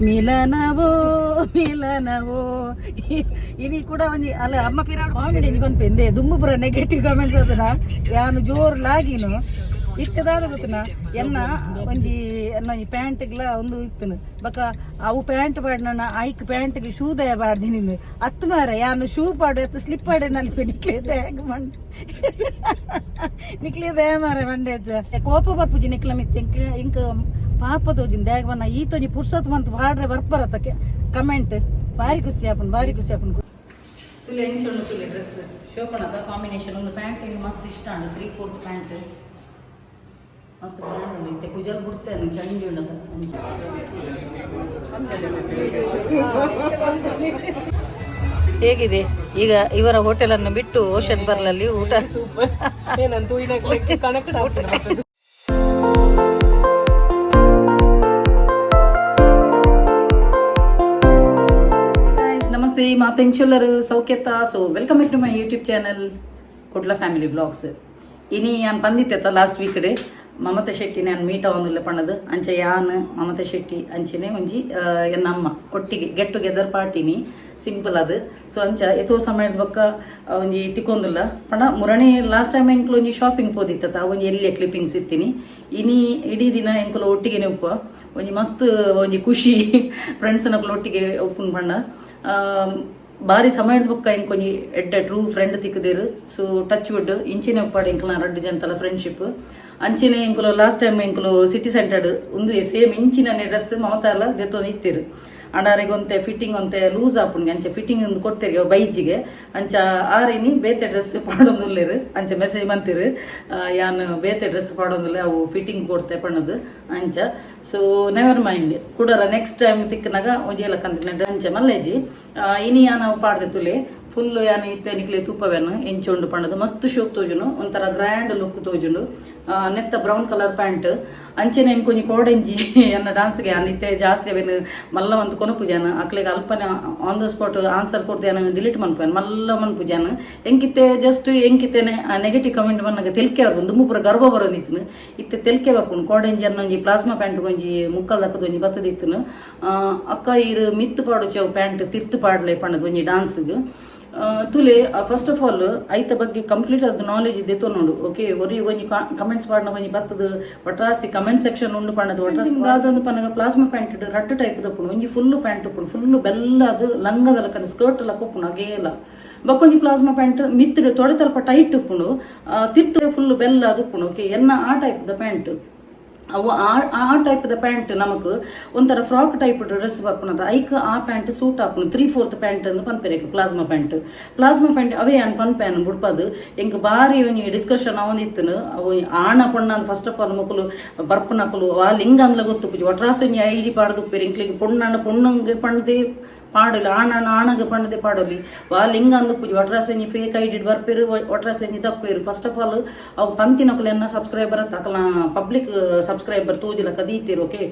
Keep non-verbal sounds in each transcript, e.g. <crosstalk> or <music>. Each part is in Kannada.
ಮಿಲನವೋ ಮಿಲನವೋ. ಇನಿ ಕೂಡ ಒಂಜಿ, ಅಲ್ಲ, ಅಮ್ಮ ಪಿರಾಡ್ ಕಾಮಿಡಿ ನಿ ಪೆಂದೆ ದುಂಬು ಪುರ ನೆಗೆಟಿವ್ ಕಾಮೆಂಟ್ಸ್ ಅಸನ ಯಾನು ಜೋರ್ ಲಾಗಿನು ಇತ್ತದಾದ ಗೊತ್ತನ? ಎನ್ನ ಒಂಜಿ, ಎನ್ನ ಈ ಪ್ಯಾಂಟ್ಗ್ಲ ಒಂದು ಇತ್ತನು. ಬಕ, ಅವು ಪ್ಯಾಂಟ್ ಪಾಡ್ನ ಐಕ್ ಪ್ಯಾಂಟ್ಗೆ ಶೂ ದಯ ಬಾಡ್ದಿ ನಿಂದು. ಅತ್ತು ಮಾರ, ಯಾನು ಶೂ ಪಾಡು ಎತ್ತು ಸ್ಲಿಪ್ ಪಾಡೆ ನಲ್ಲಿ ನಿಕ್ಲೆ ದಯಾಗ ಮಂಡ. ನಿಕ್ಲೆ ದಯ ಮಾರ ಮಂಡೆ ಅಜ್ಜ. ಕೋಪ ಬಪ್ಪುಜಿ ನಿಕ್ಲ ಮಿತ್ತೆ ಇಂಕ ಇಂಕ ಪಾಪ ತೋಜಿನ ದ್ಯಾಗ್ ಬನ್ನ ಈ ತೋಜಿ ಪುರ್ಸೋತ್ ಮಂತ್ ಬಾಡ್ರೆ ಬರತ್ತಕ್ಕೆ ಕಮೆಂಟ್ ಭಾರಿ ಖುಷಿ ಆಪನ್ ಭಾರಿ ಖುಷಿ ಆಪನ್. ತುಲೆ ಎಂಚೊಂಡು ತುಲೆ ಡ್ರೆಸ್ ಶೋಭಣದ ಕಾಂಬಿನೇಷನ್ ಒಂದು ಪ್ಯಾಂಟ್ ಹಿಂಗೆ ಮಸ್ತ್ ಇಷ್ಟ ಉಂಟು ತ್ರೀ ಫೋರ್ತ್ ಪ್ಯಾಂಟ್ ಮಸ್ತ್ ಬ್ರ್ಯಾಂಡ್ ಉಂಡು ಇಂತೆ ಕುಜಲ್ ಬುಡ್ತೇನೆ ಚಂಡಿ ಉಂಡದ ಹೇಗಿದೆ? ಈಗ ಇವರ ಹೋಟೆಲ್ ಅನ್ನು ಬಿಟ್ಟು ಓಷನ್ ಬರ್ಲಲ್ಲಿ ಊಟ. ಸೂಪರ್ ಏನಂತೂ ಇನ್ನ ನಮಸ್ತೆ ಮಾತೆಂಚುಲ್ಲರು ಸೌಖ್ಯತ. So welcome to my YouTube channel Kudla family blogs ಇನಿ ಯಾನ್ ಬಂದಿತ್ತೆ last week day. Mamata Shetty ನಾನು ಮೀಟ ಇಲ್ಲ ಪಣ್ಣದು ಅಂಚೆ ಯಾನ್ ಮಮತ ಶೆಟ್ಟಿ, ಅಂಚೆನೆ ಒಂಜಿ ಅಮ್ಮ. ಒಟ್ಟಿಗೆ ಗೆಟ್ ಟುಗೆದರ್ ಪಾರ್ಟಿನಿ ಸಿಂಪಲ್ ಅದು. ಸೊ ಅಂಚ ಎತ್ತೋ ಸಮಯದ ಬೊಕ್ಕ ಒಂಜಿ ತಿಕ್ಕೊಂದಿಲ್ಲ. ಪಣ ಮುರಣಿ ಲಾಸ್ಟ್ ಟೈಮ್ ಎಂಕ್ಲು ಒಂಜಿ ಶಾಪಿಂಗ್ ಪೋದಿತ್ತ ಒಂಜಿ ಎಲ್ಲಿಯ ಕ್ಲಿಪ್ಪಿಂಗ್ಸ್ ಇತ್ತೀನಿ. ಇನಿ ಇಡೀ ದಿನ ಎಂಕುಲು ಒಟ್ಟಿಗೆ ನೆನಪು ಒಂಜಿ ಮಸ್ತ್, ಒಂಜಿ ಖುಷಿ. <laughs> ಫ್ರೆಂಡ್ಸ್ನಕ್ಲು ಒಟ್ಟಿಗೆ ಒಪ್ಪುನ್ ಪಂಡ ಆ, ಬಾರಿ ಸಮಯದ ಬೊಕ್ಕ ಇಂಕ್ ಒಂಜಿ ಎಡ್ಡೆ ಟ್ರೂ ಫ್ರೆಂಡ್ ತಿಕ್ಕದೇರು ಸೊ ಟಚ್ ವುಡ್ ಇಂಚಿನ ಒಪ್ಪಾಡು ಇಂಕಲ ರಡ್ಡು ಜನತಲ ಫ್ರೆಂಡ್ಶಿಪ್ ಅಂಚಿನ ಇಂಕುಲು ಲಾಸ್ಟ್ ಟೈಮ್ ಇಂಕುಲು ಸಿಟಿ ಸೆಂಟರ್ಡ್ ಒಂದು ಸೇಮ್ ಇಂಚಿನ ಡ್ರೆಸ್ ಮಮತಾ ಎಲ್ಲ ದೆತ್ತೊಂದು ಇತ್ತಿರು ಅಂಡಾರಿಗೆ ಒಂತೆ ಫಿಟ್ಟಿಂಗ್ ಒಂತೆ ಲೂಸ್ ಆಪುಣ್ಗೆ ಅಂಚೆ ಫಿಟ್ಟಿಂಗ್ ಒಂದು ಕೊಡ್ತೇರಿ ಬೈಜಿಗೆ. ಅಂಚ ಆರಿನಿ, ಬೇತೆ ಡ್ರೆಸ್ ಪಾಡೊಂದುಲ್ಲೇರು. ಅಂಚ ಮೆಸೇಜ್ ಬಂತಿರು ಯಾನು ಬೇತೆ ಡ್ರೆಸ್ ಪಾಡೊಂದುಲ್ಲ, ಅವು ಫಿಟ್ಟಿಂಗ್ ಕೊಡ್ತೆ ಪಣ್ಣದು, ಅಂಚ. ಸೊ ನೆವರ್ ಮೈಂಡ್ ಕುಡರ ನೆಕ್ಸ್ಟ್ ಟೈಮ್ ತಿಕ್ಕನಾಗ ಒಂಜೇಲ ಕಂತಿನ ಅಂಚ ಮಲ್ಲೇಜಿ. ಇನಿ ಯಾನ ಪಾಡ್ದೆ ತುಲೆ ಫುಲ್ ಯಾನ ಇತ್ತೆ ನಿಕ್ಲೆ ತೂಪವೇನು ಎಂಚೊಂಡು ಪಣ್ಣದು, ಮಸ್ತ್ ಶೋಕ್ ತೋಜುನು, ಒಂಥರ ಗ್ರ್ಯಾಂಡ್ ಲುಕ್ ತೋಜುಂಡು ನೆತ್ತ ಬ್ರೌನ್ ಕಲರ್ ಪ್ಯಾಂಟ್ ಅಂಚೆನೆ ಎಂಕೊಂಜಿ ಕೋಡೆಂಜಿ ಅನ್ನ ಡಾನ್ಸ್ಗೆ ಇತ್ತೆ ಜಾಸ್ತಿ ಅವೇನು ಮಲ್ಲ ಒಂದು ಕೊನ ಪೂಜಾನ ಅಕ್ಲೆಗೆ ಅಲ್ಪನೆ ಆನ್ ದ ಸ್ಪಾಟ್ ಆನ್ಸರ್ ಕೊಡ್ತೇ ನಾನು ಡಿಲೀಟ್ ಮನ್ಪೇನು ಮಲ್ಲ ಮನ್ ಪೂಜಾನ ಎಂಕಿತ್ತೆ ಜಸ್ಟ್ ಎಂಕಿತ್ತೇನೆ ನೆಗೆಟಿವ್ ಕಮೆಂಟ್ ಬಂದಾಗ ತೆಲ್ಕೆ ಒಂದು ಮುಪ್ಪುರ ಗರ್ಭ ಬರೋದಿತ್ತು ಇತ್ತೆ ತೆಲ್ಕೆ ಬರ್ಕೊಂಡು ಕೋಡೆಂಜಿ ಅನ್ನೊಂಜಿ ಪ್ಲಾಸ್ಮಾ ಪ್ಯಾಂಟ್ ಗೊಂಜಿ ಮುಕ್ಕಲ್ ದಕ್ಕದೊಂಜಿ ಬತ್ತದಿತ್ತು ಅಕ್ಕ ಇರು ಮಿತ್ತು ಪಾಡು ಚೌ ಪ್ಯಾಂಟ್ ತಿರ್ತು ಪಾಡ್ಲೆ ಪಣ್ಣದು ಒಂಜಿ ಡಾನ್ಸ್ಗೆ ತುಲೆ ಫಸ್ಟ್ ಆಫ್ ಆಲ್ ಐತ ಬಗ್ಗೆ ಕಂಪ್ಲೀಟ್ ಅದು ನಾಲೆಜ್ ಇದೆ ನೋಡು ಓಕೆ ಒರಿ ಒಂಜಿ ಕಮೆಂಟ್ಸ್ ಪಾಡ್ನ ಒಂಜಿ ಬತ್ತದ ಒಟ್ರಾಸಿ ಕಮೆಂಟ್ ಸೆಕ್ಷನ್ ಉಂಡು ಪಣ್ಣದು ಒಟ್ರಾಸಿ ಅದಂದು ಪನ್ನಗ ಪ್ಲಾಸ್ಮಾ ಪ್ಯಾಂಟ್ ರಡ್ಡು ಟೈಪ್ ದಪ್ಪುನು ಒಂಜಿ ಫುಲ್ ಪ್ಯಾಂಟ್ ಉಪ್ಪುನು ಫುಲ್ ಬೆಲ್ಲ ಅದು ಲಂಗದ ಲಕ್ಕನ ಸ್ಕರ್ಟ್ ಎಲ್ಲ ಕೊಪ್ಪುನು ಗೇಲ ಬಕ್ಕೊಂಜಿ ಪ್ಲಾಸ್ಮಾ ಪ್ಯಾಂಟ್ ಮಿತ್ತಿಡು ತೊಡೆ ತಲ್ಪ ಟೈಟ್ ಉಪ್ಪುನು ತಿರ್ತು ಫುಲ್ ಬೆಲ್ಲ ಅದು ಉಪ್ಪುನು ಓಕೆ ಎನ್ನ ಆ ಟೈಪ್ ದ ಪ್ಯಾಂಟ್ ಅವು ಆ ಆ ಟೈಪ್ ದ ಪ್ಯಾಂಟ್ ನಮಕ್ ಒಂಥರ ಫ್ರಾಕ್ ಟೈಪ್ ಡ್ರೆಸ್ ಬರ್ಪುನದ ಐಕ್ ಆ ಪ್ಯಾಂಟ್ ಸೂಟ್ ಆಪುನು ತ್ರೀ ಫೋರ್ತ್ ಪ್ಯಾಂಟ್ ಅಂದು ಪನ್ಪೆರೇಕು ಪ್ಲಾಸ್ಮಾ ಪ್ಯಾಂಟ್ ಪ್ಲಾಸ್ಮಾ ಪ್ಯಾಂಟ್ ಅವೇ ಅನ್ ಪನ್ಪೇನು ಬುಡ್ಪದು. ಎಂಕ್ ಬಾರಿ ಒಂಜಿ ಡಿಸ್ಕಷನ್ ಅವನಿತ್ತನು ಅವು ಆಣ ಪೊಣ್ಣ ಫಸ್ಟ್ ಆಫ್ ಆಲ್ ಮಕ್ಕಳು ಬರ್ಪನಕಲು, ಆ ಲಿಂಗ ಅಂದ್ಲ ಗೊತ್ತು ಪುಜಿ. ಒಟ್ರಾಸ ಐಡಿ ಪಾಡ್ದು ಪೇರು ಇಂಕ್ಲಿಗೆ ಪೊಣ್ಣ ಪೊಣ್ಣಂಗೆ ಪಣ್ದೆ ಪಾಡಲಿ ಆಣನ ಆಣಗ ಪಣ್ಣದೆ ಪಾಡಲಿ. ವಾ ಲಿಂಗ ಅಂದು ಪೂಜೆ ಒಟ್ರಾಸೆನಿ ಫೇಕ್ ಐಡಿ ಬರ್ಪೇರು ಒಟ್ರಾಸೆನಿ ತಪ್ಪೇರು. ಫಸ್ಟ್ ಆಫ್ ಆಲ್ ಅವು ಪಂತಿನಕಲು ಎನ್ನ ಸಬ್ಸ್ಕ್ರೈಬರ್ ತಕಲ ಪಬ್ಲಿಕ್ ಸಬ್ಸ್ಕ್ರೈಬರ್ ತೋಜಿಲ ಕದೀತಿರು ಓಕೆ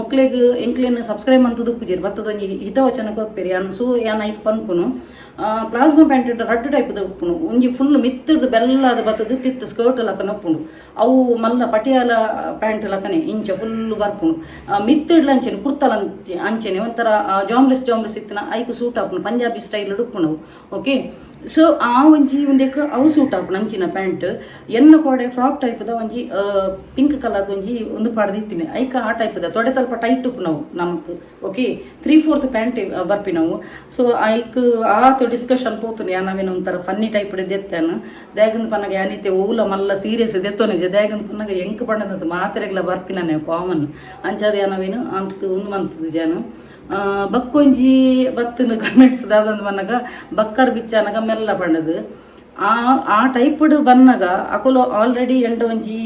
ಮೊಕ್ಲೆಗ್ ಎಂಕ್ಲೆನ್ ಸಬ್ಸ್ಕ್ರೈಬ್ ಅಂತದು ಪೂಜೆ ಬತ್ತದೊಂದು ಹಿತವಚನಕ್ಕೆ ಕೊಪ್ಪೇರಿ ಯಾನ್ ಸೂ ಯಾನ್ ಐಕ್ ಪನ್ಪುನು? ಪ್ಲಾಸ್ಮಾ ಪ್ಯಾಂಟ್ ರಡ್ಡು ಟೈಪ್ ಉಪ್ಪುಂಡು ಒಂಜಿ ಫುಲ್ ಮಿತ್ತರ್ದು ಬೆಲ್ಲದ ಬತ್ತದು ತಿತ್ತ ಸ್ಕರ್ಟ್ ಲಕ್ಕನ ಉಪ್ಪುಂಡು ಅವು ಮಲ್ಲ ಪಟಿಯಾಲ ಪ್ಯಾಂಟ್ ಲಕ್ಕನೆ ಇಂಚ ಫುಲ್ ಬರ್ಪುಂಡು ಮಿತ್ತಿಡ್ಲ ಅಂಚೆನೆ ಕುರ್ತಲ ಅಂಚೆ- ಅಂಚೆನೆ, ಒಂಥರ ಜಾಮ್ಲೆಸ್ ಜಾಮ್ಲೆಸ್ ಇತ್ತಿನ ಐಕು ಸೂಟ್ ಆಪುನು ಪಂಜಾಬಿ ಸ್ಟೈಲ್ ಉಪ್ಪುಣವು ಓಕೆ ಸೊ ಆ ಒಂಜಿ ಉಂದೆಕ್ ಅವು ಸೂಟ್ ಆಪುನು ಅಂಚಿನ ಪ್ಯಾಂಟ್ ಎನ್ನ ಕೋಡೆ ಫ್ರಾಕ್ ಟೈಪ್ದ ಒಂಜಿ ಪಿಂಕ್ ಕಲರ್ದ ಒಂಜಿ ಒಂದು ಪಾಡ್ದಿತ್ತೀನಿ ಐಕ ಆ ಟೈಪ್ದ ತೊಡೆ ತಲ್ಪ ಟೈಟ್ ಉಪ್ಪುನವು ನಮಕ್ ಓಕೆ ತ್ರೀ ಫೋರ್ತ್ ಪ್ಯಾಂಟ್ ಬರ್ಪಿನವು ಸೊ ಐಕ್ ಆತು ಡಿಸ್ಕಷನ್ ಪೋತುನು. ಯಾನವೇನು ಒಂಥರ ಫನ್ನಿ ಟೈಪ್ ದೆತ್ತಾನು? ದ್ಯಾಗನ್ ಪನ್ನಗ ಯಾನಿತ್ತೆ ಓಲ ಮಲ್ಲ ಸೀರಿಯಸ್ ದೆತ್ತೋನಿಜ ದ್ಯಾಗನ್ ಪನ್ನಗ ಎಂಕ್ ಬಣ್ಣದ ಮಾತ್ರೆಗ್ಲ ಬರ್ಪಿನ ಕಾಮನ್ ಅಂಚಾದ ಯಾನವೇನು ಅಂತ, ಒಂದು ಮಂತದ ಜನ. ಬಕ್ಕೊಂಜಿ ಬತ್ತನ ಕಮೆಂಟ್ಸ್ ದಾದಂದು ಬನ್ನಗ ಬಕ್ಕರ್ ಬಿಚ್ಚನಗ ಮೆಲ್ಲ ಬಣ್ಣದು ಆ ಆ ಟೈಪ್ಡ್ ಬನ್ನಗ ಅಕುಲು ಆಲ್ರೆಡಿ ಎಂಡ ಒಂಜಿ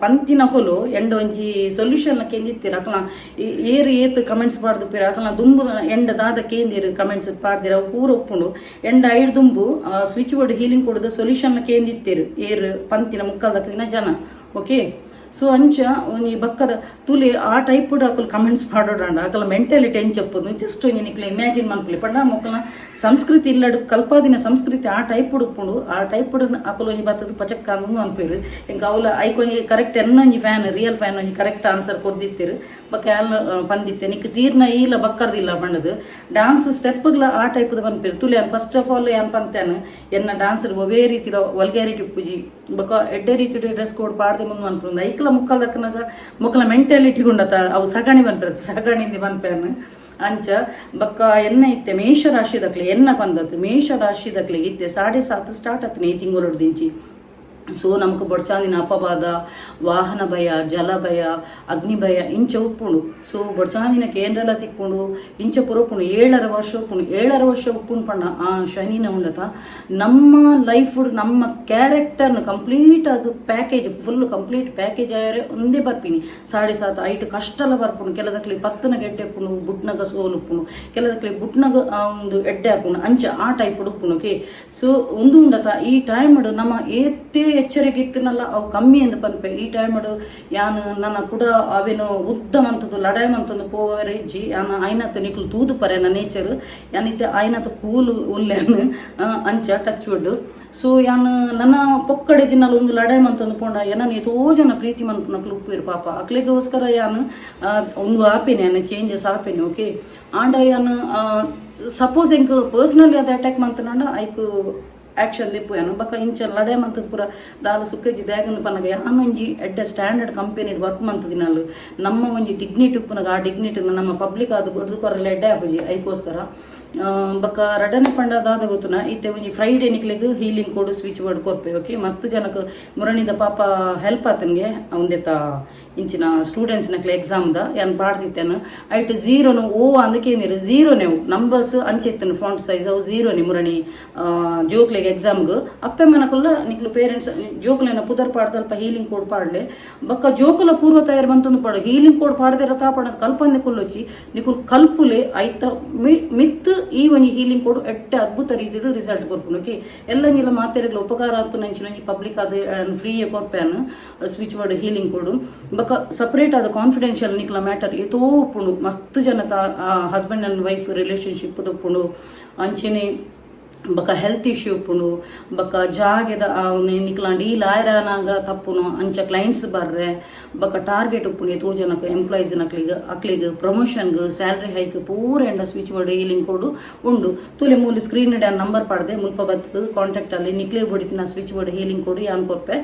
ಪಂತಿನ ಕೊಲು ಎಂಡ ಒಂಜಿ ಸೊಲ್ಯೂಷನ್ ಕೆಂದಿತ್ತೀರ ಅಕಲ ಏರು ಏತು ಕಮೆಂಟ್ಸ್ ಪಾಡ್ದು ಅಕಲ ದುಂಬು ಎಂಡ ದಾದ ಕೇಂದಿರು ಕಮೆಂಟ್ಸ್ ಪಾಡ್ದಿರ ಪೂರ ಒಪ್ಪುಂಡು. ಎಂಡ ಐಡ್ ದುಂಬು ಸ್ವಿಚ್ ಬೋರ್ಡ್ ಹೀಲಿಂಗ್ ಕೊಡದ ಸೊಲ್ಯೂಷನ್ ಕೇಂದಿತ್ತೀರು ಏರ್, ಪಂತಿನ ಮುಕ್ಕಲ್ದಕ್ಕಿನ ಜನ. ಓಕೆ ಸೊ ಅಂಚ ಒಂಜಿ ಬಕ್ಕದ ತುಲಿ ಆ ಟೈಪ್ ಅಕಲ್ ಕಮೆಂಟ್ಸ್ ಮಾಡೋಡಂಡ ಅಕಲ ಮೆಂಟಾಲಿಟಿ ಎಂಚ ಒಪ್ಪುದು ಜಸ್ಟ್ ಒಂಜಿ ನಿಕ್ಲೆ ಇಮ್ಯಾಜಿನ್ ಮನ್ಪುಲಿ ಪಂಡ ಮೊಕ್ಕಲ ಸಂಸ್ಕೃತಿ ಇಲ್ಲಡು ಕಲ್ಪಾದಿನ ಸಂಸ್ಕೃತಿ ಆ ಟೈಪ್ ಉಡುಪುಂಡು ಆ ಟೈಪ್ ಅಕಲ್ ಒಂಜಿ ಬತ್ತದ ಪಚಕ್ಕ ಅಂದು ಅನ್ಪೇರು ಎಂಕ ಅವಲ ಐಕೊಂಜಿ ಕರೆಕ್ಟ್ ಎನ್ನ ಒಂಜಿ ಫ್ಯಾನ್ ರಿಯಲ್ ಫ್ಯಾನ್ ಒಂಜಿ ಕರೆಕ್ಟ್ ಆನ್ಸರ್ ಕೊಡ್ದಿತ್ತಿರು. ಬಕ್ಕ ಯಾಲ್ ಪಂದಿತ್ತೆ ನಿಕ್ ತೀರ್ನ ಈಲ ಬಕ್ಕರ್ದಿಲ್ಲ ಬಣ್ಣದು ಡಾನ್ಸ್ ಸ್ಟೆಪ್ಗಳ ಆ ಟೈಪ್ದು ಪನ್ಪೇರು ತುಲಿ ಫಸ್ಟ್ ಆಫ್ ಆಲ್ ಏನ್ ಪಂತೇನು, ಎನ್ನ ಡಾನ್ಸ್ ಒವೇ ರೀತಿಲ ವಲ್ಗ್ಯಾರಿಟಿ ಉಪ್ಪುಜಿ ಬೊಕ ಎಡ್ಡೆ ರೀತಿ ಡ್ರೆಸ್ ಕೋಡ್ ಪಾಡ್ದೆ ಮುಂದೆ ಮನ್ಪುಂದ ಐಕ್ಲ ಮುಕ್ಕಲ್ ದಕ್ಕನಾಗ ಮುಕ್ಕಲ ಮೆಂಟಾಲಿಟಿ ಗುಂಡತ. ಅವು ಸಗಣಿ ಬನ್ಪೇರು ಸಗಣಿಂದ ಬನ್ಪೇನು ಅಂಚ ಬಕ್ಕ ಎನ್ನ ಇತ್ತೆ ಮೇಷ ರಾಶಿ ದಕ್ಲೆ ಎನ್ನ ಪಂದತ್ ಮೇಷ ರಾಶಿ ದಕ್ಲೆ ಇತ್ತೆ ಸಾಡೆ ಸಾತ್ ಸ್ಟಾರ್ಟ್ ಆತನೆ ಈ ದಿಂಚಿ ಸೊ ನಮ್ಗೆ ಬೊಡ್ಚಾಂದಿನ ಅಪವಾದ, ವಾಹನ ಭಯ, ಜಲ ಭಯ, ಅಗ್ನಿ ಭಯ, ಇಂಚ ಉಪ್ಪುಂಡು ಸೊ ಬೊಡ್ಚಾಂದಿನ ಕೇಂದ್ರಲ ತಿಕ್ಕುಂಡು ಇಂಚ ಪುರ ಉಪ್ಪುಂಡು ಏಳರ ವರ್ಷ ಉಪ್ಪುಂಡು ಏಳರ ವರ್ಷ ಉಪ್ಪುಂಡು ಪಂಡ ಆ ಶನಿನ ಉಂಡತ ನಮ್ಮ ಲೈಫ್ ನಮ್ಮ ಕ್ಯಾರೆಕ್ಟರ್ನ ಕಂಪ್ಲೀಟ್ ಅದು ಪ್ಯಾಕೇಜ್ ಫುಲ್ ಕಂಪ್ಲೀಟ್ ಪ್ಯಾಕೇಜ್ ಆಯರೆ ಒಂದೇ ಬರ್ಪಿನಿ. ಸಾಡೆ ಸಾತ್, ಐಟ್ ಕಷ್ಟಲ ಬರ್ಪುಂಡು ಕೆಲದಕ್ಲಿ ಪತ್ತನ ಗೆಡ್ಡೆ ಉಪ್ಪುಂಡು ಬುಟ್ನಗ ಸೋಲು ಉಪ್ಪುಂಡು ಕೆಲದಕ್ಲಿ ಬುಟ್ನಗ ಒಂದು ಎಡ್ಡೆ ಹಾಪುಂಡು ಅಂಚ ಆ ಟೈಪ್ ಉಪ್ಪುಂಡು ಓಕೆ ಸೊ ಒಂದು ಉಂಡತ ಈ ಟೈಮ್ ನಮ್ಮ ಏತೇ ಎಚ್ಚರಿಕೆ ಇತ್ತನಲ್ಲ ಅವು ಕಮ್ಮಿ ಎಂದು ಪನ್ಪೆ ಈ ಟೈಮ್ ಯಾನು ನನ್ನ ಕೂಡ ಅವೇನು ಉದ್ದಮಂತದ್ದು ಅಂತಂದು ಪೋವರೆ, ಜಿ ಯಾನ ಐನತ್ತು ನಿಕ್ಲು ತೂದು ಪರೆ ನನ್ನ ನೇಚರ್. ಯಾನಿತ್ತೆ ಐನತ್ತು ಕೂಲು ಉಲ್ಲೆನ್ ಅಂಚ ಟಚ್ ವುಡ್ ಸೊ ಯಾನು ನನ್ನ ಪೊಕ್ಕಡೆ ಜಿನ್ನಲ್ಲ ಒಂದು ಲಡಾಯ್ ಮಂತಂದು ಪೋಂಡ ಏನನ್ ಎತೋ ಜನ ಪ್ರೀತಿ ಮನ್ಪುನಕ್ಲು ಉಪ್ಪಿರು ಪಾಪ. ಅಕ್ಲೆಗೋಸ್ಕರ ಯಾನು ಒಂದು ಆಪೇನೆ ಯಾನು ಚೇಂಜಸ್ ಆಪೇನೆ ಓಕೆ ಆಂಡ ಯಾನು ಸಪೋಸ್ ಎಂಕ್ ಪರ್ಸನಲಿ ಅದು ಅಟ್ಯಾಕ್ ಮಾಡ್ತಾನಂಡ ಐಕ್ ಆಕ್ಷನ್ ದಿಪ್ಪು ಏನು. ಬಕ್ಕ ಇಂಚ ಲಡೆ ಮಂತ್ ಪೂರ ದಾಲ ಸುಕ್ಕಜ್ಜಿ ದ್ಯಾಗಂದು ಪನ್ನಗ ಯಾನೊಂಜಿ ಎಡ್ಡೆ ಸ್ಟ್ಯಾಂಡರ್ಡ್ ಕಂಪೆನಿ ವರ್ಕ್ ಮಂತದಿನಾಲು ನಮ್ಮ ಒಂಜಿ ಡಿಗ್ನಿಟಿ ಉಪ್ಪುನಗ ಆ ಡಿಗ್ನಿಟಿ ನಮ್ಮ ಪಬ್ಲಿಕ್ ಅದು ಬಡ್ದು ಕೊರಲೆ ಎಡ್ಡೆ ಆಪುಜಿ ಐಕೋಸ್ಕರ. ಬಕ್ಕ ರಡನೆ ಪಂಡದಾದ ಗೊತ್ತುನ. ಇತ್ತೆ ಒಂಜಿ ಫ್ರೈಡೆ ನಿಕ್ಲೆಗ್ ಹೀಲಿಂಗ್ ಕೋಡು ಸ್ವಿಚ್ ಬೋರ್ಡ್ ಕೊರ್ಪೆ ಓಕೆ ಮಸ್ತ್ ಜನಕ್ಕೆ ಮುರಣಿದ ಪಾಪ ಹೆಲ್ಪ್ ಆತನ್ಗೆ ಒಂದೆತ್ತ ಇಂಚಿನ ಸ್ಟೂಡೆಂಟ್ಸ್ ನಕ್ಲೆ ಎಕ್ಸಾಮ್ದ ಏನ್ ಪಾಡ್ದಿತ್ತೇನು ಐಟ್ ಝೀರೋನು ಓ ಅಂದಕ್ಕೆ ಏನಿರು? ನೇವು. ನಂಬರ್ಸ್ ಅಂಚಿತ್ತನು ಫಾಂಟ್ ಸೈಜ್ ಅವು ಝೀರೋನೆ ಮುರಣಿ ಜೋಕ್ಲೆಗೆ ಎಕ್ಸಾಮ್ಗ್ ಅಪ್ಪೆ ಮನಕುಲ್ಲ ನಿಕ್ಲು ಪೇರೆಂಟ್ಸ್ ಜೋಕ್ಲೆನ ಪುದರ್ ಪಾಡ್ದಲ್ಪ ಹೀಲಿಂಗ್ ಕೋಡ್ ಪಾಡ್ಲೆ. ಬಕ್ಕ ಜೋಕುಲ ಪೂರ್ವ ತಯಾರು ಬಂತಂದು ಪಾಡು. ಹೀಲಿಂಗ್ ಕೋಡ್ ಪಾಡದೆ ರಥ ಪಡದ ಕಲ್ಪನೆ ಕುಲ್ಲೊಚ್ಚಿ. ನಿಕುಲ್ ಕಲ್ಪುಲೆ ಐತ ಮಿತ್ ಈ ಒಂಜಿ ಹೀಲಿಂಗ್ ಕೋಡ್ ಎಟ್ಟೆ ಅದ್ಭುತ ರೀತಿಡು ರಿಸಲ್ಟ್ ಕೊರ್ಪುನು ಓಕೆ ನೀಲ ಮಾತೆರೆಗ್ಲ ಉಪಕಾರ ಅಂತ ನಂಚಿನ ಪಬ್ಲಿಕ್ ಅದು ಫ್ರೀ ಕೊರ್ಪೆನ್ ಸ್ವಿಚ್ ವರ್ಡ್ ಹೀಲಿಂಗ್ ಕೋಡು ಬಕ ಸಪ್ರೇಟ್ ಆದ ಕಾನ್ಫಿಡೆನ್ಷಿಯಲ್ ನಿಕ್ಲ ಮ್ಯಾಟರ್ ಏತೋ ಉಪ್ಪುಂಡು ಮಸ್ತ್ ಜನತ ಹಸ್ಬೆಂಡ್ ಅಂಡ್ ವೈಫ್ ರಿಲೇಶನ್ಶಿಪ್ ಉಪ್ಪುಂಡು ಅಂಚೆನೆ ಬಕ ಹೆಲ್ತ್ ಇಶ್ಯೂ ಉಪ್ಪುಂಡು ಬಕ ಜಾಗೆದ ನಿಕ್ಲಾಂಡ್ ಈ ಲಾಯರನಾಗ ತಪ್ಪುನು ಅಂಚ ಕ್ಲೈಂಟ್ಸ್ ಬರ್ರೆ ಬಕ ಟಾರ್ಗೆಟ್ ಉಪ್ಪುಂಡು ಎತೋ ಜನಕ್ಕೆ ಎಂಪ್ಲಾಯೀಸ್ ಅಕ್ಲಿಗೆ ಅಕ್ಲಿಗೆ ಪ್ರಮೋಷನ್ಗೆ ಸ್ಯಾಲ್ರಿ ಹೈಕ್ ಪೂರ ಎಂಡ ಸ್ವಿಚ್ ವರ್ಡ್ ಹೀಲಿಂಗ್ ಕೊಡು ಉಂಡು. ತುಲೆ ಮೂಲಿ ಸ್ಕ್ರೀನ್ ಡ್ಯಾನ್ ನಂಬರ್ ಪಡೆದೆ ಮುಲ್ಪ ಬತ್ತದ ಕಾಂಟ್ಯಾಕ್ಟ್ ಅಲ್ಲಿ ನಿಕ್ಲೆ ಬಡಿತಿನ ಸ್ವಿಚ್ ವರ್ಡ್ ಹೀಲಿಂಗ್ ಕೊಡು ಯಾನ್ ಕೊಪ್ಪೆ.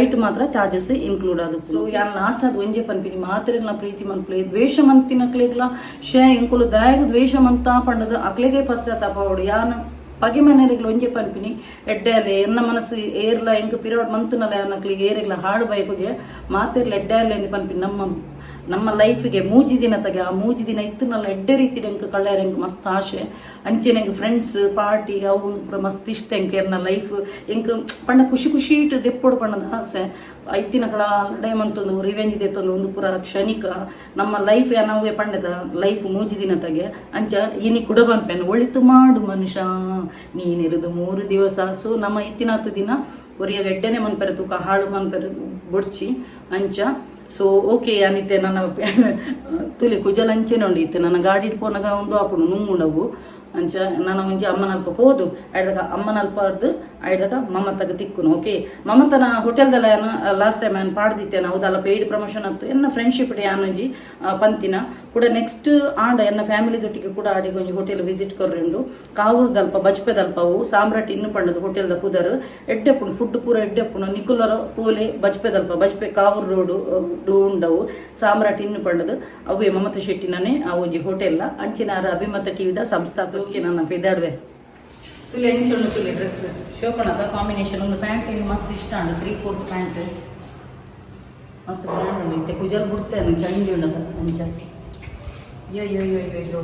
ಐಟ್ ಮಾತ್ರ ಚಾರ್ಜಸ್ ಇನ್ಕ್ಲೂಡ್ ಅದು ಸೊ ಯಾನ್ ಲಾಸ್ಟ್ ಅದು ಒಂಜೆ ಪನ್ಪಿನಿ ಮಾತ್ರ ಪ್ರೀತಿ ಮನ್ಪ್ಲೆ ದ್ವೇಷ ಮಂತಿನ ಮಂತಿನಕ್ಲೆಗ್ಲ ಶೇ ಇಂಕುಲು ದಯಾಗ ದ್ವೇಷ ಮಂತ ಪಂಡದ ಅಕ್ಲೆಗೆ ಪಶ್ಚಾತ್ತಾಪ ಅವಡು ಯಾನ್ ಪಗೆ ಮನೆಯರಿಗ್ಲ ಒಂಜೆ ಪನ್ಪಿನಿ. ಎಡ್ಡೆ ಎನ್ನ ಮನಸ್ಸು ಏರ್ಲ ಎಂಕ್ ಪಿರಿಯಡ್ ಮಂತನಲ್ಲ ಅನ್ನಕ್ಲಿ ಏರಿಗ್ಲ ಹಾಳು ಬಯಕುಜೆ ಮಾತಿರ್ಲ ಎಡ್ಡೆ ಅಲೆ ಎಂದು ಪನ್ಪಿನಿ ನಮ್ಮ ನಮ್ಮ ಲೈಫಿಗೆ ಮೂಜಿ ದಿನ ತಗೆ, ಆ ಮೂಜಿ ದಿನ ಇತ್ತನಲ್ಲ ಎಡ್ಡೆ ರೀತಿ ಎಂಕ್ ಕಳ್ಳ್ಯಾರ ಎಂಕ್ ಮಸ್ತ್ ಆಶೆ. ಅಂಚೆ ಎಂಕ್ ಫ್ರೆಂಡ್ಸ್ ಪಾರ್ಟಿ ಅವು ಪೂರ ಮಸ್ತ್ ಇಷ್ಟ ಎಂಕ್ ಎರ್ನ ಲೈಫ್. ಎಂಕ್ ಪಂಡ ಖುಷಿ ಖುಷಿ ಇಟ್ಟು ದೆಪ್ಪೊಡು ಪಣ್ಣದ ಆಸೆ. ಐದ್ ದಿನ ಕಡ ಡೈಮ್ ಮಂತೊಂದು ರಿವೆಂಜ್ ದೆತ್ತೊಂದು ಒಂದು ಪುರ ಕ್ಷಣಿಕ. ನಮ್ಮ ಲೈಫ್ ಏನವೇ ಪಂಡದ ಲೈಫ್ ಮೂಜಿ ದಿನ ತಗೆ. ಅಂಚ ಇನಿ ಕುಡಬಂಪೆನ್ ಒಳಿತು ಮಾಡು ಮನುಷ್ಯ ನೀನಿರುದು ಮೂರು ದಿವಸ. ಸೊ ನಮ್ಮ ಇತ್ತಿನಾತು ದಿನ ಒರಿಯಾಗ ಎಡ್ಡೆನೆ ಮನ್ಪೆರೆ ತೂಕ, ಹಾಳು ಮನ್ಪೆರೆ ಬೊಡ್ಚಿ. ಅಂಚ ಸೊ ಓಕೆ ಅನಿತ್ತೆ ನನ್ನ, <laughs> ತುಲಿ ಕುಜಲ ಇತ್ತು. ನನ್ನ ಗಾಡಿ ಪೋನಾಗ ಒಂದು ಆಪುಡು ನುಂಗುಂಡವು. ಅಂಚ, ನನ್ನ ಒಂಜಿ ಅಮ್ಮನಲ್ಪ ಹೋದು. ಅಮ್ಮನಲ್ಪ ಅರ್ದು ಐಡಗ ಮಮತಗ ತಿಕ್ಕುನು. ಓಕೆ ಮಮತನ ಹೋಟೆಲ್ದಲ್ಲ ಏನು ಲಾಸ್ಟ್ ಟೈಮ್ ಏನು ಪಾಡ್ದಿತ್ತೆನ? ಹೌದಲ್ಲ ಪೇಯ್ಡ್ ಪ್ರಮೋಷನ್ ಆಯ್ತು ಎನ್ನ ಫ್ರೆಂಡ್ಶಿಪ್ ಡೇ ಆನೊಂಜಿ ಪಂತಿನ. ಕೂಡ ನೆಕ್ಸ್ಟ್ ಆಂಡ ಎನ್ನ ಫ್ಯಾಮಿಲಿ ದೊಟ್ಟಿಗೆ ಕೂಡ ಆಡಿಗೆ ಒಂಜಿ ಹೋಟೆಲ್ ವಿಸಿಟ್ ಕೊರ್ರೆಂಡು ಕಾವೂರ್ದಲ್ಪ ಬಜ್ಪೆದಲ್ಪವು ಸಾಮ್ರಾಟ್ ಇನ್ನು ಪಂಡದ ಹೋಟೆಲ್ದ ಪುದರ್. ಎಡ್ಡೆಪ್ಪುನು ಫುಡ್ ಪೂರ ಎಡ್ಡೆಪ್ಪುನು ನಿಕುಲರ ಪೋಲೆ ಬಜ್ಪೆದಲ್ಪ ಬಜ್ಪೆ ಕಾವೂರ್ ರೋಡು ಉಂಡವು. ಸಾಮ್ರಾಟ್ ಇನ್ನು ಪಂಡದು. ಅವೇ ಮಮತಾ ಶೆಟ್ಟಿನೇ ಆ ಒಂಜಿ ಹೋಟೆಲ್ಲ ಅಂಚಿನಾರ ಅಭಿಮತ ಟಿವಿದ ಸಂಸ್ಥಾಪಕಿ ನನ್ನ ಪೆದಾಡ್ವೆ ತುಲೆ ಎಂಚೊಂಡು ತುಲೆ ಡ್ರೆಸ್ ಶೋಕಣದ ಕಾಂಬಿನೇಷನ್ ಒಂದು ಪ್ಯಾಂಟ್ ಏನು ಮಸ್ತ್ ಇಷ್ಟ ಉಂಡು ತ್ರೀ ಫೋರ್ತ್ ಪ್ಯಾಂಟ್ ಮಸ್ತ್ ಬ್ರ್ಯಾಂಡ್ ಉಂಡು ಇತ್ತೆ ಕುಜಲ್ ಬುಡ್ತೇನೆ ಚಂಡಿ ಉಂಡದ ಅಂಚ ಅಯ್ಯೋ ಅಯ್ಯೋ ಅಯ್ಯೋ ಅಯ್ಯೋ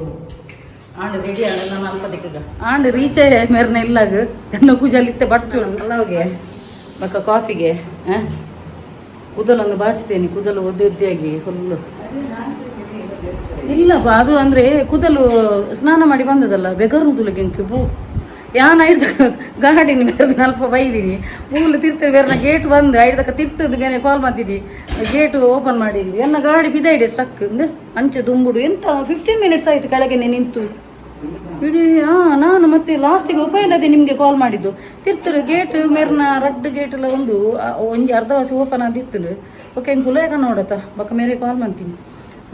ಆಂಡ್ ರೆಡಿ ಆಂಡ್ ನಾನು ಅಲ್ಪ ದಿಕ್ಕಗ ಆಂಡ್ ರೀಚ್ ಮೇರ್ನ ಇಲ್ಲಾಗ ಎನ್ನ ಕುಜಲ್ ಇತ್ತೆ ಬರ್ಚೋಳು ಅಲ್ಲವ್ಗೆ ಬಕ್ಕ ಕಾಫಿಗೆ ಕುದಲೊಂದು ಬಾಚ್ತೇನೆ ಕುದಲು ಒದ್ದೆ ಒದ್ದೆಯಾಗಿ ಫುಲ್ಲು ಇಲ್ಲಪ್ಪ ಅದು ಅಂದ್ರೆ ಕುದಲು ಸ್ನಾನ ಮಾಡಿ ಬಂದದಲ್ಲ ಬೆಗರು ತುಲಗೆ ಬೂ. ಯಾನ್ ಐಡ್ದ ಗಾಡಿನ ಬೇರೆ ಅಲ್ಪ ಬೈದಿನಿ. ಮೂಲ ತಿರ್ತ ಬೇರೆ ಗೇಟ್ ಬಂದು ಐಡ್ದಕ್ಕ ತಿರ್ತದ ಬೇರೆ ಕಾಲ್ ಮಾಡ್ತೀನಿ ಗೇಟು ಓಪನ್ ಮಾಡಿದ್ವಿ. ಎನ್ನ ಗಾಡಿ ಬಿದೈಡೆ ಸ್ಟ್ರಕ್ ಅಂಚೆ ದುಂಬುಡು. ಎಂತ ಫಿಫ್ಟೀನ್ ಮಿನಿಟ್ಸ್ ಆಯ್ತು ಕೆಳಗೆನೆ ನಿಂತು. ಇಡೀ ಹಾ ನಾನು ಮತ್ತೆ ಲಾಸ್ಟಿಗೆ ಉಪಾಯ ಇಲ್ಲದೆ ನಿಮಗೆ ಕಾಲ್ ಮಾಡಿದ್ದು. ತಿರ್ತರು ಗೇಟ್ ಮೇರ್ನ ರಡ್ ಗೇಟ್ ಎಲ್ಲ ಒಂದು ಆ, ಒಂಜಿ ಅರ್ಧ ವಾಸಿ ಓಪನ್ ಆದಿತ್ತು ಓಕೆ ಹಿಂಗೆ ಕುಲಾಗ ನೋಡತ್ತ? ಬಕ್ಕ ಮೇರೆ ಕಾಲ್ ಮಾಡ್ತೀನಿ.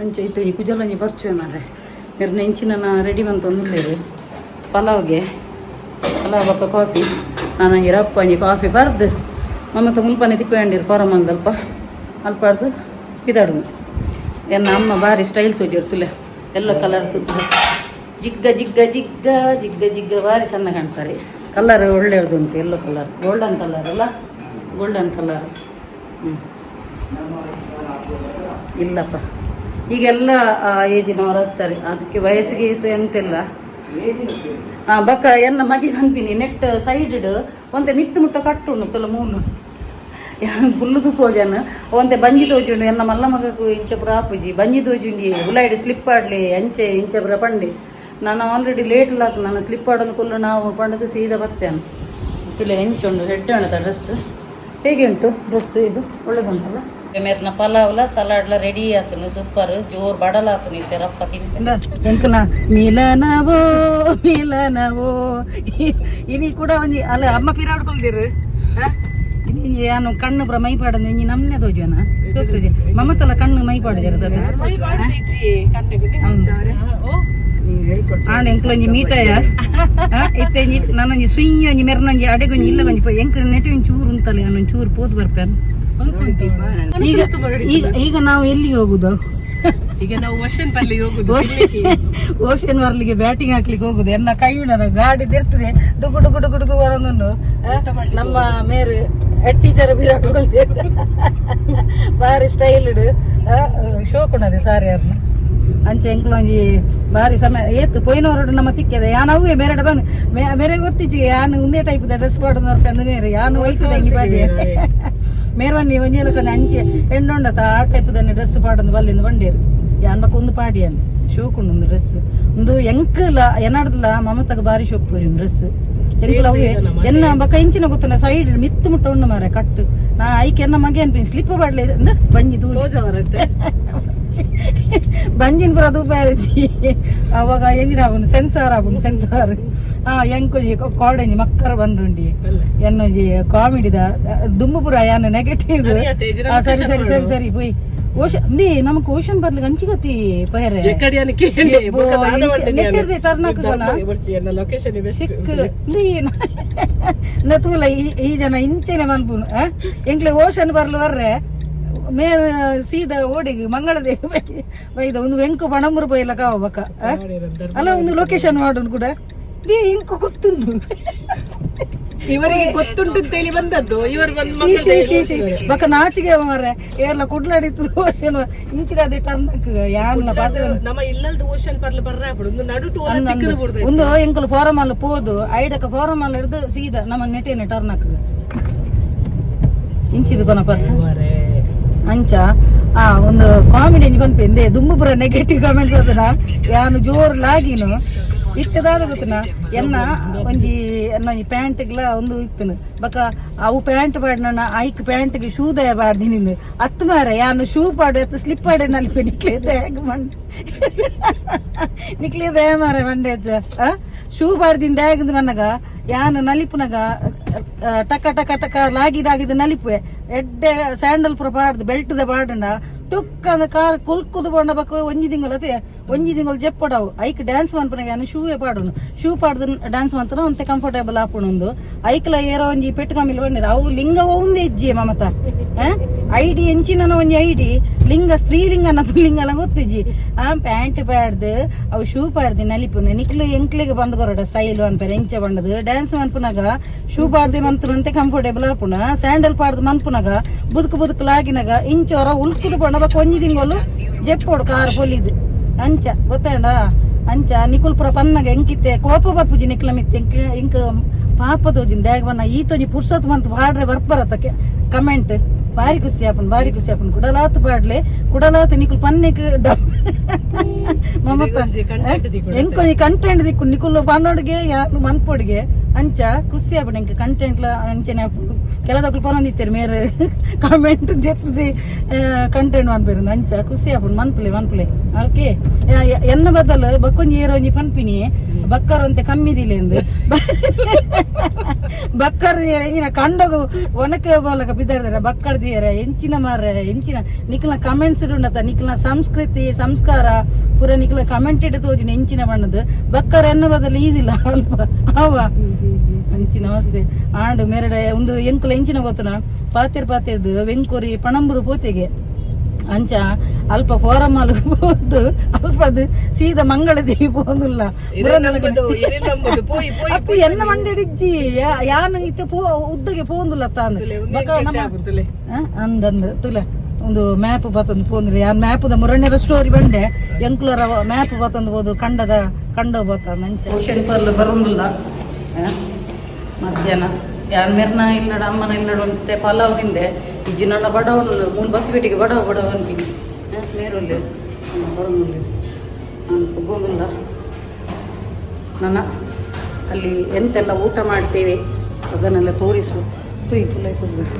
ಅಂಚೆ ಇತ್ತು ಈ ಕುಜಲಂಜಿ ಬರ್ಚುವೆ ಮಾರೆ ಮೇರ್ನ ಹೆಂಚಿನ ರೆಡಿ ಬಂತ ಪಲಾವ್ಗೆ. ಪಲಾವ್ ಬಕ್ಕ ಕಾಫಿ ನಾನು ಒಂಜಿ ಕಾಫಿ ಬರ್ದು ಮಮ್ಮತ್ತ ಮುಲ್ಪನೆ ತಿಕ್ಕೊಂಡಿರು ಫಾರಮ್ ಅಲ್ಪ ಅಲ್ಪ ಅರ್ದು ಪಿದಾಡು ಎನ್ನ ಅಮ್ಮ ಭಾರಿ ಸ್ಟೈಲ್ ತೋಜಿರ್ತುಲೆ ಎಲ್ಲ ಕಲರ್ ತುದ್ದು ಜಿಗ್ಗ ಜಿಗ್ಗ ಜಿಗ್ಗ ಜಿಗ್ಗ ಜಿಗ್ಗ ಭಾರಿ ಚೆಂದ ಕಾಣ್ತಾರೆ. ಕಲರ್ ಒಳ್ಳೆಯದು ಉಂಟು ಎಲ್ಲೋ ಕಲರ್ ಗೋಲ್ಡನ್ ಕಲರ್ ಅಲ್ಲ? ಗೋಲ್ಡನ್ ಕಲರ್ ಹ್ಞೂ ಇಲ್ಲಪ್ಪ. ಈಗೆಲ್ಲ, ಆ ಏಜಿನವರು ಹತ್ತಾರೆ ಅದಕ್ಕೆ ವಯಸ್ಸಿಗೆ ಎಂತೆಲ್ಲ ಹಾಂ ಬಕ ಎನ್ನ ಮಗಿ ಹಂಪಿನಿ, ನೆಟ್ ಸೈಡ್ ಒಂತೆ ಮಿತ್ತು ಮುಟ್ಟ ಕಟ್ಟು ತಲ ಮೂಲು ಪುಲ್ಲು ಪೋಜನ ಒಂದೆ ಬಂಜಿ ತೋಜುಂಡು ಎನ್ನ ಮಲ್ಲ ಮಗಕ್ಕೂ ಇಂಚಪುರ ಆಪುಜಿ ಬಂಜಿ ತೋಜುಂಡಿ ಉಲಾಯಿಡ್ ಸ್ಲಿಪ್ ಆಡ್ಲಿ, ಅಂಚೆ ಇಂಚಪುರ ಪಂಡಿ. ನಾನು ಆಲ್ರೆಡಿ ಲೇಟ್ ಲಾತ್ ನಾನು ಸ್ಲಿಪ್ ಆಡೋದು ಕುಲ್ಲು ನಾವು ಪಂಡದ ಸೀದಾ ಬರ್ತೇನೆ ಇಲ್ಲ ಹೆಂಚುಂಡು ಹೆಡ್ ಡ್ರೆಸ್ ಹೇಗೆ ಉಂಟು? ಡ್ರೆಸ್ ಇದು? ಒಳ್ಳೇದುಂಟಲ್ಲ? ಮೇರ್ನ ಪಲಾವ್ಲ ಸಲಾಡ್ಲ ರೆಡಿ ಆತನು ಸೂಪರ್ ಜೋರ್ ಬಡಲ ಆತನು ಇತ್ತೆ ರಪ್ಪ ತಿಂತ ಎಂಕಲ ಮಿಲನವೋ ಮಿಲನವೋ ಇನಿ ಕೂಡ ಒಂಜಿ ಅಲ್ಲ ಅಮ್ಮ ಪಿರಾಡ್ಕೊಳ್ದಿರು. ಇನಿ ಏನು ಕಣ್ಣು ಪುರ ಮೈ ಪಾಡಂದು ಇನಿ ನಮ್ನೆ ತೋಜುವನ ಗೊತ್ತಿದೆ ಮಮತಲ ಕಣ್ಣು ಮೈ ಪಾಡಿದಿರದ ಆಂಡ ಎಂಕ್ಲೊಂಜಿ ಮೀಟಾಯ ಇತ್ತೆ ನನೊಂಜಿ ಸುಯ್ಯ ಒಂಜಿ ಮೆರ್ನೊಂಜಿ ಅಡೆಗೊಂಜಿ ಇಲ್ಲಗೊಂಜಿ ಪೋ ಎಂಕ್ ನೆಟ್ಟಿ ಒಂಜಿ ಚೂರು ಉಂತಲ್ಲ ಒಂಚೂರು ಚೂರು ಪೋದು ಬರ್ಪೇನು? ಈಗ ಈಗ ಈಗ ನಾವು ಎಲ್ಲಿಗೆ ಹೋಗುದು? ಈಗ ನಾವು ಓಷನ್ ಪಲ್ಲಿ ಹೋಗುದು ಓಷನ್ ವರ್ಲಿಗೆ ಬ್ಯಾಟಿಂಗ್ ಹಾಕ್ಲಿಕ್ಕೆ ಹೋಗುದು. ಎಲ್ಲ ಕೈ ಉಣ್ಣದ ಗಾಡಿ ಇರ್ತದೆ ಡುಗು ಡುಗು ಡುಗು ಡುಗು ಬರೋದನ್ನು ನಮ್ಮ ಮೇರು ಹೆಡ್ ಟೀಚರ್ ವಿರಾಟ್ ಕೊಹ್ಲಿ ಬಾರಿ ಸ್ಟೈಲ್ ಶೋ ಕೊಡದೆ ಸಾರಿ ಅವ್ರನ್ನ ಅಂಚೆ ಎಂಕ್ಲೊಂಜಿ ಬಾರಿ ಸಮಯ ಏತ್ ಪೋಯಿನವರಡು ನಮ್ಮ ತಿಕ್ಕದ. ಯಾನ್ ಅವೇ ಬೇರೆ ಬಂದು ಬೇರೆ ಗೊತ್ತಿಚ್ಚಿಗೆ ಯಾನ್ ಒಂದೇ ಟೈಪ್ ಡ್ರೆಸ್ ಮಾಡೋದು ಅಂದು ಮೇರೆ ಯಾನ್ ವಯಸ್ಸು ಹೆಂಗಿ ಪಾಡಿ ಮೇರ್ವಣ್ಣಿ ಒಂಜಿ ಕೊಂದು ಅಂಚೆ ಎಂಡೊಂಡತ ಆ ಟೈಪ್ ದನ್ನ ಡ್ರೆಸ್ ಪಾಡೊಂದು ಬಲ್ಲಿಂದ ಬಂಡೇರು. ಯಾನ್ ಬಕ್ಕ ಒಂದು ಪಾಡಿ ಅನ್ನು ಶೋಕುಂಡು ಒಂದು ಡ್ರೆಸ್ ಒಂದು ಎಂಕಲ ಎನಾಡ್ದಲ್ಲ ಮಮತಗ ಬಾರಿ ಶೋಕ್ ತೋರಿ ಡ್ರೆಸ್ ಎನ್ನ ಬಕ್ಕ ಇಂಚಿನ ಗೊತ್ತನ ಸೈಡ್ ಮಿತ್ತು ಮುಟ್ಟ ಉಂಡು ಮಾರೆ ಕಟ್ಟು. ನಾ ಐಕೆ ಎನ್ನ ಮಗೆ ಅನ್ಪಿನ ಸ್ಲಿಪ್ ಬಾಡ್ಲೆ ಅಂದ ಬಂಜಿ ತೂಜಿ ಬರುತ್ತೆ <laughs> ಬಂಜಿನ ಪುರ ತೂಪಾರಜಿ ಅವಾಗ ಎಂಜಿನ ಆಗುನು ಸೆನ್ಸಾರ್ ಆಗುನು ಸೆನ್ಸಾರ್ ಎಂಕೊಂಜಿ ಕೋಡಂಜಿ ಮಕ್ಕರ ಬಂದುಂಡಿ ಎನ್ನೊಂಜಿ ಕಾಮಿಡಿದ ದುಮ್ಮುಪುರ ಯಾನ ನೆಗೆಟಿವ್ ಸರಿ ಸರಿ ಸರಿ ಸರಿ ಸರಿ போய் ಓಷನ್ ನೀ ನಮಕ್ ಓಷನ್ ಬರ್ಲಿಕ್ಕೆ ಅಂಚಿಗತಿ ಪೈರೆ ನೆಟ್ಟಿರ್ದೆ? ಎನ್ನ ಲೊಕೇಶನ್ ಸಿಕ್ಕ. ದಿ ನತೂಲ ಈ ಜನ ಇಂಚೆನೆ ಮನ್ಪುನು ಎಂಕ್ಲೆ ಓಷನ್ ಬರ್ಲು ಬರ್ರೆ ಮೇರ್ ಸೀದ ಓಡಿಗೆ ಮಂಗಳದೇವಿ ಬೈದ ಒಂದು ವೆಂಕು ಪಣಂಬರು ಬೈಲ ಕಾವ ಬಕ್ಕ ಆ? ಅಲ್ಲ ಒಂದು ಲೊಕೇಶನ್ ಮಾಡೋಣ ಕೂಡ. ಇಂಕು ಗೊತ್ತುಂಡು ಇವರಿಗೆ ಗೊತ್ತುಂಟು ಅಂತೇಳಿ ಬಂದದ್ದು. ಇವರು. ಬಕ್ಕ ನಾಚಿಗೆ ಮಾರೆ ಏರ್ಲ ಕುಡ್ಲಾಡಿತ್ತು ಓಷನ್ ಅದೇ ಟರ್ನ್ ಯಾನ್ಲ ಪಾತ್ರ ನಮ್ಮ ಇಲ್ಲದ ಓಷನ್ ಪರ್ಲ ಬರ್ರ ಒಂದು ನಡು ಟೋಲ ತಿಕ್ಕದು ಬಿಡ್ದು ಒಂದು ಎಂಕಲ್ ಫಾರಮ್ ಅಲ್ಲಿ ಪೋದು. ಐಡಕ ಫೋರಮ್ ಅಲ್ಲಿ ಹಿಡಿದು ಸೀದಾ ನಮ್ಮ ನೆಟೇನೆ ಟರ್ನಕ್ ಇಂಚಿದು ಕೊನಪರ್ ಅಂಚ ಆ ಒಂದು ಕಾಮಿಡಿ ಬಂತು ಎಂದೇ ಪುರ ನೆಗೆಟಿವ್ ಕಾಮೆಂಟ್ಸ್ ಯಾನು ಜೋರ್ ಲಾಗಿನು. ಇತ್ತದಾದ ಗೊತ್ತಿನ? ಎನ್ನ ಒಂಜಿ, ಎನ್ನ ಈ ಪ್ಯಾಂಟ್ಗ್ಲ ಒಂದು ಇತ್ತನು. ಬಕ ಅವು ಪ್ಯಾಂಟ್ ಪಾಡ್ ನನ್ನ ಐಕ್ ಪ್ಯಾಂಟ್ಗೆ ಶೂ ದಯ ನಿಂದು. ಅತ್ತು ಮಾರ ಯಾನು ಶೂ ಪಾಡು ಎತ್ತು ಸ್ಲಿಪ್ ಪಾಡೆ ನಲ್ಲಿ ನಿಕ್ಲೆ ದಯಾಗ ಮಂಡ್ ನಿಕ್ಲೆ ದಯ ಮಾರ ಮಂಡೆ ಶೂ ಬಾಡ್ದಿಂದ ದಯಾಗಿಂದ ಮನ್ನಗ ಯಾನು ನಲಿಪುನಗ ಟಕ ಟಕ ಟಕ, ಲಾಗಿ, ಲಾಗಿದ ನಲಿಪುವೆ. ಎಡ್ಡೆ ಸ್ಯಾಂಡಲ್ ಪುರ ಬೆಲ್ಟ್ ದ ಪಾಡಂಡ ಟುಕ್ ಅಂದ ಕಾರ್ ಕುಲ್ಕುದು ಬಣ್ಣ ಬಕ್ಕ ಒಂಜಿ ತಿಂಗಳ ಅದೇ ಒಂಜಿ ತಿಂಗಳು ಜಪ್ಪಡವು ಐಕ್ ಡ್ಯಾನ್ಸ್ ಮನ್ಪನ ಯಾನು ಶೂವೇ ಪಾಡುನು. ಶೂ ಪಾಡ್ದು ಡ್ಯಾನ್ಸ್ ಮಂತನ ಒಂತೆ ಕಂಫರ್ಟೇಬಲ್ ಆಪುಣೊಂದು ಐಕ್ಲ ಏರೋ ಒಂಜಿ ಪೆಟ್ಟು ಕಮ್ಮಿಲ್ ಬಂದಿರ ಅವು ಲಿಂಗ ಒಂದೇ ಇಜ್ಜಿ ಮಮತ. ಐಡಿ ಎಂಚಿನ ಒಂಜಿ ಐಡಿ. ಲಿಂಗ ಸ್ತ್ರೀಲಿಂಗ ನಮ್ಮ ಲಿಂಗಲ ಗೊತ್ತಿಜ್ಜಿ. ಆ, ಪ್ಯಾಂಟ್ ಪಾಡ್ದು, ಅವು ಶೂ ಪಾಡ್ದು ನಲಿಪುನ. ನಿಕ್ಲು ಎಂಕ್ಲಿಗೆ ಬಂದು ಕೊರಡ ಸ್ಟೈಲ್ ಅನ್ಪೇರೆ ಎಂಚ ಬಂಡದು. ಡ್ಯಾನ್ಸ್ ಮನ್ಪುನಾಗ ಶೂ ಪಾಡ್ದು ಮಂತ್ರಂತೆ ಕಂಫರ್ಟೇಬಲ್ ಆಪುಣ ಸ್ಯಾಂಡಲ್ ಪಾಡ್ದು ಮನ್ಪುನಾಗ ಬುದುಕು ಬುದುಕು ಲಾಗಿನಾಗ ಇಂಚವರ ಉಲ್ಕುದು ಬಂಡ ಬಕ್ಕ ಒಂಜಿ ತಿಂಗಳು ಜೆಪ್ಪೋಡು ಕಾರ್ ಪೊಲಿದು. ಅಂಚ ಗೊತ್ತಾಂಡ ಅಂಚ ನಿಕುಲ್ ಪುರ ಪನ್ನಗ ಎಂಕಿತ್ತೆ ಕೋಪ ಬರ್ಪುಜಿ ನಿಕ್ಲ ಮಿತ್ತೆ. ಎಂಕ್ ಇಂಕ ಪಾಪ ತೋಜಿನ ದ್ಯಾಗ ಬನ್ನ ಈ ತೋಜಿ ಪುರ್ಸತ್ ಮಂತ್ ಬಾಡ್ರೆ ಬರ್ಬರತ್ತ ಕಮೆಂಟ್ ಬಾರಿ ಖುಷಿ ಆಪನ್ ಬಾರಿ ಖುಷಿ ಆಪನ್. ಕುಡಲಾತ್ ಬಾಡ್ಲೆ ಕುಡಲಾತ್ ನಿಕುಲ್ ಪನ್ನೆಕ್ ಎಂಕೊಂಜಿ ಕಂಟೆಂಟ್ ದಿಕ್ಕು ನಿಕುಲ್ ಪನ್ನೋಡ್ಗೆ ಯಾನು ಮನ್ಪೊಡ್ಗೆ. ಅಂಚ ಖುಷಿ ಆಪನ್ ಎಂಕ ಕಂಟೆಂಟ್ ಅಂಚನೆ ಕೆಲದಕ್ಕೂ ಪೊನಂದಿತ್ತೇರು ಮೇರೆ. <laughs> ಕಾಮೆಂಟ್ ಜೆತ್ತದಿ ಕಂಟೆಂಟ್ ಅನ್ಬೇರು ಅಂಚ ಖುಷಿ ಆಪನ್ ಮನ್ಪುಲೆ ಮನ್ಪುಲೆ. ಓಕೆ ಎನ್ನ ಬದಲು ಬಕ್ಕೊಂಜಿ ಏರೋಂಜಿ ಪನ್ಪಿನಿ ಬಕ್ಕರ್ ಅಂತ ಕಮ್ಮಿ ದಿಲೆ ಎಂದು. ಬಕ್ಕರ್ ಎಂಚಿನ ಕಂಡಗು ಒನಕೆ ಬೋಲಕ ಬಿದ್ದಾಡ್ದಾರೆ ಬಕ್ಕರ್ ದಿಯರ ಎಂಚಿನ ಮಾರ ಎಂಚಿನ ನಿಕ್ಲ ಕಮೆಂಟ್ಸ್ ಉಂಡತ ನಿಕ್ಲ ಸಂಸ್ಕೃತಿ ಸಂಸ್ಕಾರ ಪೂರ ನಿಕ್ಲ ಕಮೆಂಟ್ ಇಟ್ಟು ತೋಜಿನ ಎಂಚಿನ ಬಣ್ಣದು ಬಕ್ಕರ್ ಎನ್ನ ಬದಲು ಈದಿಲ್ಲ ಅಲ್ಪ. ಅವ ಅಂಚಿನ ಅವಸ್ಥೆ. ಆಂಡು ಮೇರೆಡೆ ಒಂದು ಎಂಕುಲ ಎಂಚಿನ ಗೊತ್ತನ? ಪಾತಿರ್ ಪಾತಿರ್ದು ವೆಂಕುರಿ ಪಣಂಬುರು ಪೋತೆಗೆ. ಅಂಚ ಅಲ್ಪ ಫೋರಮ್ಮಲು ಹೋದ್ದು ಅಲ್ಪದು ಸೀದಾ ಮಂಗಳದೇವಿ ಹೋದಿಲ್ಲ ಅತ್ತು ಎನ್ನ ಮಂಡಿಡಿಜ್ಜಿ ಯಾನು ಇತ್ತೆ ಪೋ ಉದ್ದಗೆ ಪೋಂದುಲ್ಲ ತಾನು ಅಂದಂದು ತುಲೆ. ಒಂದು ಮ್ಯಾಪ್ ಬತ್ತಂದು ಪೋಂದ್ರೆ ಯಾನ್ ಮ್ಯಾಪ್ದ ಮುರಣ್ಯರ ಸ್ಟೋರಿ ಬಂಡೆ ಎಂಕ್ಲರ ಮ್ಯಾಪ್ ಬತ್ತಂದು ಹೋದು ಕಂಡದ ಕಂಡೋ ಬತ್ತ ಮಂಚ ಪರ್ಲ್ ಬರೋದಿಲ್ಲ. ಮಧ್ಯಾಹ್ನ. ಯಾನ್ ಮೆರ್ನ ಇಲ್ಲಡ ಅಮ್ಮನ ಇಲ್ಲಡ ಅಂತೆ ಪಲಾವ್ ತಿಂದೆ ನನ್ನ ಬಡವನು ಮೂಲ ಬತ್ತಿ ಬಿಟ್ಟಿಗೆ ಬಡವ ಬಡವ ಅಂತೀನಿ ಮೇರುಲ್ಲಿ ಬರೋದಿಲ್ಲ ನಾನು ಹೋಗೋದಿಲ್ಲ ನನ್ನ ಅಲ್ಲಿ ಎಂತೆಲ್ಲ ಊಟ ಮಾಡ್ತೇವೆ, ಅದನ್ನೆಲ್ಲ ತೋರಿಸು. ತುಯ್ ಪುಲೈ ಕೊಡ್ಬೇಕು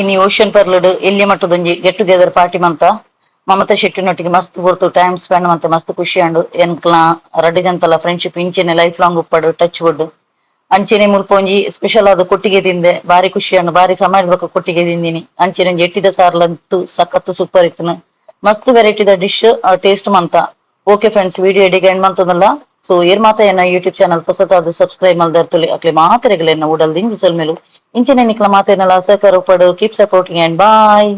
ಇನ್ನು ಓಷನ್ ಪರ್ಲಡ್ ಎಲ್ಲಿ ಮಟ್ಟದೊಂಜಿ ಗೆಟ್ ಟುಗೆದರ್ ಪಾರ್ಟಿ ಮಂತ, ಮಮತಾ ಶೆಟ್ಟಿನೊಟ್ಟಿಗೆ ಮಸ್ತ್ ಹೊರ್ತು ಟೈಮ್ ಸ್ಪೆಂಡ್ ಮಂತ, ಮಸ್ತ್ ಖುಷಿ ಅಂಡು. ಎನ್ಕ್ಲ, ರಡ್ಡ್ ಜಂತಲ ಫ್ರೆಂಡ್ಶಿಪ್ ಇಂಚೆನೆ ಲೈಫ್ ಲಾಂಗ್ ಉಪ್ಪಡು ಟಚ್ ವುಡ್ ಅಂಚೆನೆ ಮುಲ್ಪ ಒಂಜಿ ಸ್ಪೆಷಲ್ ಆದ ಕೊಟ್ಟಿಗೆ ತಿಂದೆ. ಬಾರಿ ಖುಷಿ ಅಂಡು ಬಾರಿ ಬೊಕ್ಕ ಕೊಟ್ಟಿಗೆ ತಿಂದಿನಿ. ಅಂಚೆನೆ ಎಟ್ಟಿದ ಸಾರ್ಲಂತೂ ಸಖತ್ ಸೂಪರ್ ಇತ್ತು. ಮಸ್ತ್ ವೆರೈಟಿದ ಡಿಶ್ ಟೇಸ್ಟ್ ಮಂತ. ಓಕೆ ಫ್ರೆಂಡ್ಸ್ ವಿಡಿಯೋ ಎಡಿಗೆ ಎಂಡ್ ಮಂತದಲ್ಲ. ಸೊ ಏರ್ ಮಾತ ಏನ ಯೂಟ್ಯೂಬ್ ಚಾನಲ್ ಹೊಸತಾದ ಸಬ್ಸ್ಕ್ರೈಬ್ ಮಲ್ದರ್ತುಲಿ ಅಕ್ಲೆ ಮಾತೆರೆಗಳೆನ್ನ ಊಡಲ್ ದಿಂಜಿ ಮೇಲು ಇಂಚಿನ ನಿಕ್ಲ ಮಾತೇನಲ್ಲ ಸಹಕಾರ ಉಪಡು ಕೀಪ್ ಸಪೋರ್ಟಿಂಗ್ ಅಂಡ್ ಬಾಯ್